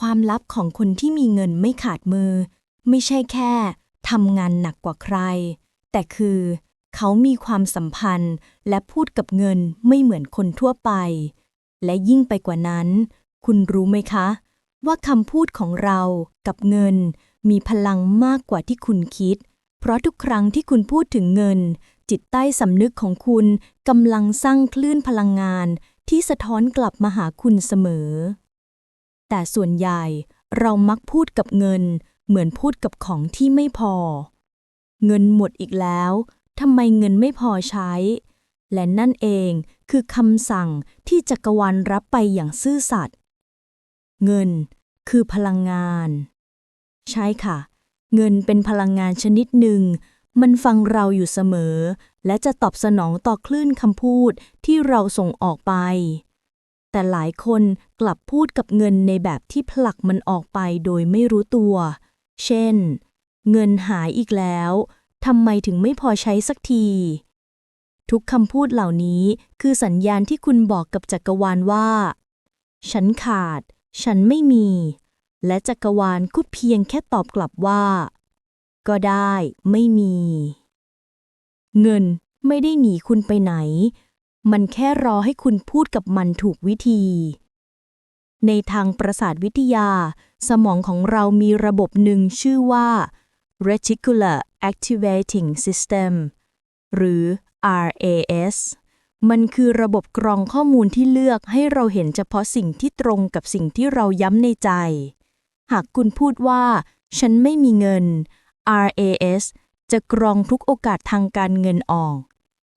ความลับของคนที่มีเงินไม่ขาดมือ ไม่ใช่แค่ทำงานหนักกว่าใคร แต่คือ เขามีความสัมพันธ์และพูดกับเงินไม่เหมือนคนทั่วไป และยิ่งไปกว่านั้น คุณรู้ไหมคะ ว่าคำพูดของเรากับเงิน มีพลังมากกว่าที่คุณคิด เพราะทุกครั้งที่คุณพูดถึงเงิน จิตใต้สำนึกของคุณกำลังสร้างคลื่นพลังงานที่สะท้อนกลับมาหาคุณเสมอ แต่ส่วนใหญ่เรามักพูดกับเงิน เหมือนพูดกับของที่ไม่พอ เงินหมดอีกแล้วทำไมเงินไม่พอใช้ และนั่นเองคือคำสั่งที่จักรวาลรับไปอย่างซื่อสัตย์ เงินคือพลังงาน ใช่ค่ะ เงินเป็นพลังงานชนิดหนึ่ง มันฟังเราอยู่เสมอ และจะตอบสนองต่อคลื่นคำพูดที่เราส่งออกไป แต่หลายคนกลับพูดกับเงินในแบบที่ผลักมันออกไปโดยไม่รู้ตัว เช่น เงินหายอีกแล้วทำไมถึงไม่พอใช้สักที ทุกคำพูดเหล่านี้คือสัญญาณที่คุณบอกกับจักรวาลว่า ฉันขาด ฉันไม่มี และจักรวาลก็เพียงแค่ตอบกลับว่า ก็ได้ ไม่มี เงินไม่ได้หนีคุณไปไหน มันแค่รอให้คุณพูดกับมันถูกวิธี ในทางประสาทวิทยา สมองของเรามีระบบหนึ่งชื่อว่า Reticular Activating System หรือ RAS มันคือระบบกรองข้อมูลที่เลือกให้เราเห็นเฉพาะสิ่งที่ตรงกับสิ่งที่เราย้ำในใจ หากคุณพูดว่า ฉันไม่มีเงิน RAS จะกรองทุกโอกาสทางการเงินออก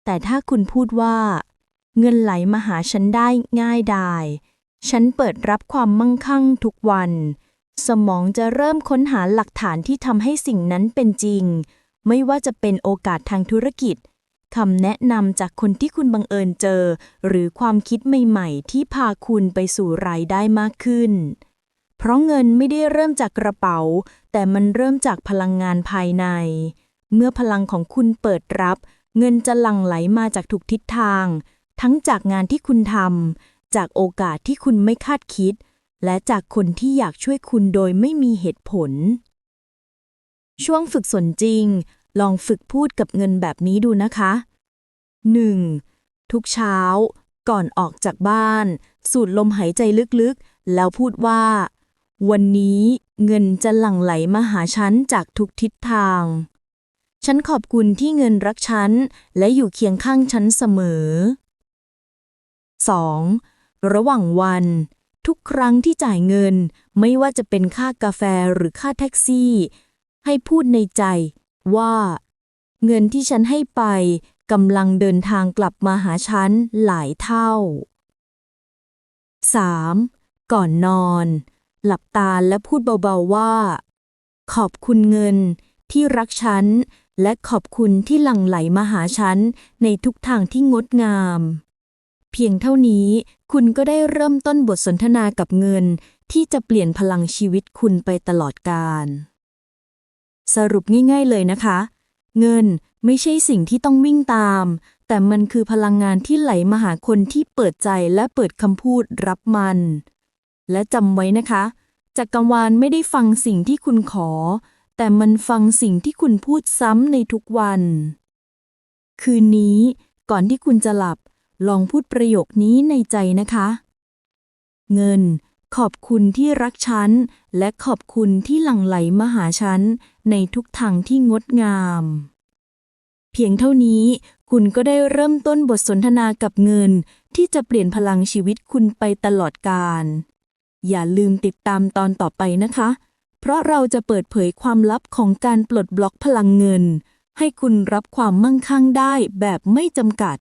แต่ถ้าคุณพูดว่า เงินไหลมาหาฉันได้ง่ายดาย ฉันเปิดรับความมั่งคั่งทุกวัน สมองจะเริ่มค้นหาหลักฐานที่ทำให้สิ่งนั้นเป็นจริง ไม่ว่าจะเป็นโอกาสทางธุรกิจคำแนะนำจากคนที่คุณบังเอิญเจอ หรือความคิดใหม่ๆ ที่พาคุณไปสู่รายได้มากขึ้น เพราะเงินไม่ได้เริ่มจากกระเป๋า แต่มันเริ่มจากพลังงานภายใน เมื่อพลังของคุณเปิดรับ เงินจะหลั่งไหลมาจากทุกทิศทาง ทั้งจากงานที่คุณทำ จากโอกาสที่คุณไม่คาดคิด และจากคนที่อยากช่วยคุณโดยไม่มีเหตุผล ช่วงฝึกสนจริง ลองฝึกพูดกับเงินแบบนี้ดูนะคะ 1. ทุกเช้า ก่อนออกจากบ้าน สูดลมหายใจลึกๆ แล้วพูดว่า วันนี้เงินจะหลั่งไหลมาหาฉันจากทุกทิศทาง ฉันขอบคุณที่เงินรักฉัน และอยู่เคียงข้างฉันเสมอ 2. ระหว่างวัน ทุกครั้งที่จ่ายเงิน ไม่ว่าจะเป็นค่ากาแฟหรือค่าแท็กซี่ ให้พูดในใจว่า เงินที่ฉันให้ไปกำลังเดินทางกลับมาหาฉันหลายเท่า 3. ก่อนนอน หลับตาและพูดเบาๆว่า ขอบคุณเงินที่รักฉัน และขอบคุณที่หลั่งไหลมาหาฉันในทุกทางที่งดงาม เพียงเท่านี้คุณก็ได้เริ่มต้นบทสนทนากับเงิน ที่จะเปลี่ยนพลังชีวิตคุณไปตลอดกาลสรุปง่ายๆเลยนะคะ เงินไม่ใช่สิ่งที่ต้องวิ่งตาม แต่มันคือพลังงานที่ไหลมาหาคนที่เปิดใจและเปิดคำพูดรับมัน และจำไว้นะคะจักรวาลไม่ได้ฟังสิ่งที่คุณขอ แต่มันฟังสิ่งที่คุณพูดซ้ำในทุกวัน คืนนี้ก่อนที่คุณจะหลับ ลองพูดประโยคนี้ในใจนะคะ เงิน ขอบคุณที่รักฉัน และขอบคุณที่หลั่งไหลมาหาฉัน ในทุกทางที่งดงาม เพียงเท่านี้ คุณก็ได้เริ่มต้นบทสนทนากับเงิน ที่จะเปลี่ยนพลังชีวิตคุณไปตลอดกาลอย่าลืมติดตามตอนต่อไปนะคะ เพราะเราจะเปิดเผยความลับของการปลดบล็อกพลังเงิน ให้คุณรับความมั่งคั่งได้แบบไม่จำกัด